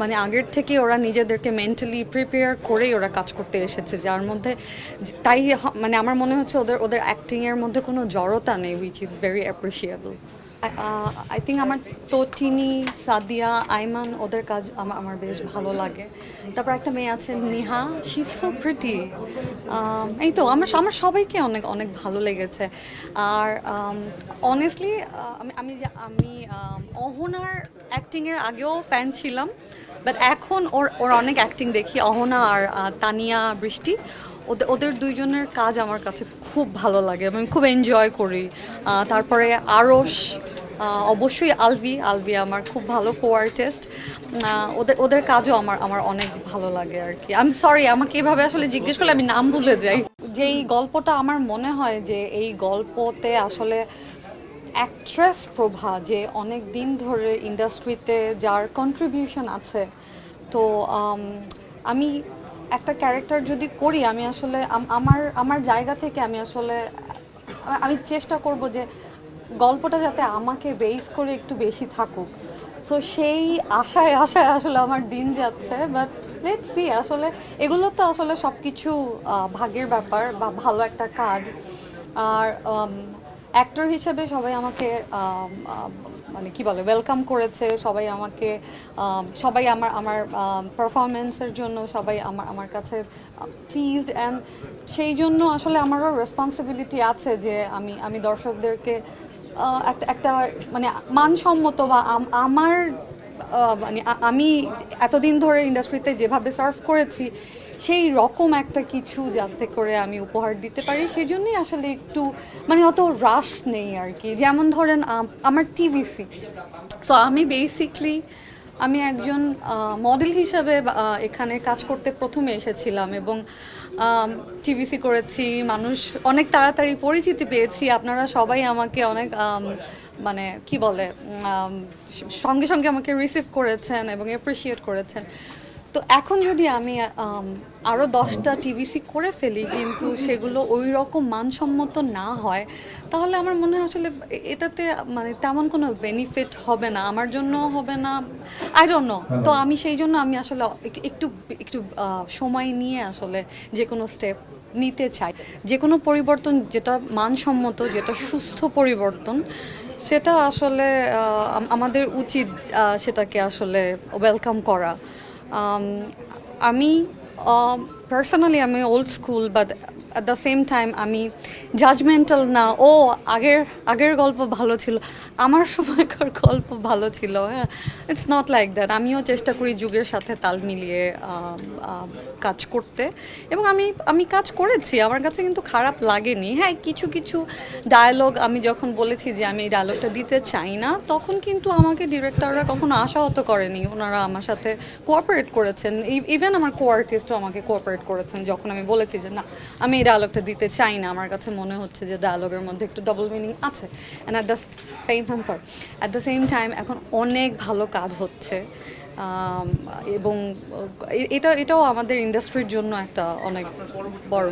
মানে আগের থেকে ওরা নিজেদেরকে মেন্টালি প্রিপেয়ার করেই ওরা কাজ করতে এসেছে, যার মধ্যে তাই মানে আমার মনে হচ্ছে ওদের ওদের অ্যাক্টিংয়ের মধ্যে কোনো জড়তা নেই which is very appreciable I think আমার তটিনি সাদিয়া আইমান ওদের কাজ আমার বেশ ভালো লাগে। তারপর একটা মেয়ে আছে নেহা। শি সো প্রিটি এই তো আমার আমার সবাইকে অনেক অনেক ভালো লেগেছে। আর অনেস্টলি আমি আমি যে আমি um, অহনার অ্যাক্টিংয়ের আগেও ফ্যান ছিলাম বাট এখন ওর ওর অনেক অ্যাক্টিং দেখি। অহনা আর তানিয়া বৃষ্টি। ওদের ওদের দুইজনের কাজ আমার কাছে খুব ভালো লাগে। আমি খুব এনজয় করি। তারপরে আরস অবশ্যই আলভি। আলভি আমার খুব ভালো কো আর্টিস্ট ওদের ওদের কাজও আমার আমার অনেক ভালো লাগে আর কি। আমি সরি আমাকে এভাবে আসলে জিজ্ঞেস করলে আমি নাম ভুলে যাই। যেই গল্পটা আমার মনে হয় যে এই গল্পতে আসলে অ্যাক্ট্রেস প্রভা যে অনেক দিন ধরে ইন্ডাস্ট্রিতে যার কন্ট্রিবিউশন আছে, তো আমি একটা ক্যারেক্টার যদি করি আমি আসলে আমার আমার জায়গা থেকে আমি আসলে আমি চেষ্টা করব যে গল্পটা যাতে আমাকে বেস করে একটু বেশি থাকুক। সো সেই আশায় আশায় আসলে আমার দিন যাচ্ছে বাট লেট সি আসলে এগুলো তো আসলে সব কিছু ভাগের ব্যাপার বা ভালো একটা কাজ। আর অ্যাক্টর হিসেবে সবাই আমাকে আম, আম, মানে কি বলে ওয়েলকাম করেছে, সবাই আমাকে সবাই আমার আমার পারফরমেন্সের জন্য সবাই আমার আমার কাছে প্লিজ অ্যান্ড সেই জন্য আসলে আমারও রেসপন্সিবিলিটি আছে যে আমি আমি দর্শকদেরকে একটা একটা মানে মানসম্মত বা আমার মানে আমি এতদিন ধরে ইন্ডাস্ট্রিতে যেভাবে সার্ভ করেছি সেই রকম একটা কিছু যাতে করে আমি উপহার দিতে পারি সেই জন্যই আসলে একটু মানে অত রাশ নেই আর কি। যেমন ধরেন আমার টিভিসি সো আমি বেসিকলি আমি একজন মডেল হিসাবে এখানে কাজ করতে প্রথমে এসেছিলাম এবং টিভিসি করেছি, মানুষ অনেক তাড়াতাড়ি পরিচিতি পেয়েছি। আপনারা সবাই আমাকে অনেক মানে কি বলে সঙ্গে সঙ্গে আমাকে রিসিভ করেছেন এবং অ্যাপ্রিসিয়েট করেছেন। তো এখন যদি আমি আরও দশটা টিভিসি করে ফেলি কিন্তু সেগুলো ওই রকম মানসম্মত না হয় তাহলে আমার মনে হয় আসলে এটাতে মানে তেমন কোনো বেনিফিট হবে না আমার জন্য হবে না আই ডোন্ট নো তো আমি সেই জন্য আমি আসলে একটু একটু সময় নিয়ে আসলে যে কোনো স্টেপ নিতে চাই। যে কোনো পরিবর্তন যেটা মানসম্মত যেটা সুস্থ পরিবর্তন সেটা আসলে আমাদের উচিত সেটাকে আসলে ওয়েলকাম করা। আমি পার্সোনালি আমি old school but at the same time আমি জাজমেন্টাল না। ও, আগের আগের গল্প ভালো ছিল। আমার সময়কার গল্প ভালো ছিল হ্যাঁ। ইটস নট লাইক দ্যাট আমিও চেষ্টা করি যুগের সাথে তাল মিলিয়ে কাজ করতে। এবং আমি আমি কাজ করেছি। আমার কাছে কিন্তু খারাপ লাগেনি। হ্যাঁ কিছু কিছু ডায়লগ আমি যখন বলেছি যে আমি এই ডায়লগটা দিতে চাই না, তখন কিন্তু আমাকে ডিরেক্টররা কখনো আশাহত করেনি। ওনারা আমার সাথে কোঅপারেট করেছেন। ইভেন আমার কো আর্টিস্টও আমাকে কোঅপারেট করেছেন। যখন আমি বলেছি যে, না, আমি এই ডায়লগটা দিতে চাই না। আমার কাছে মনে হচ্ছে যে ডায়লগের মধ্যে একটু ডবল মিনিং আছে। And at the same time at the same time এখন অনেক ভালো কাজ হচ্ছে। এবং এটা, এটাও আমাদের ইন্ডাস্ট্রির জন্য একটা অনেক বড়।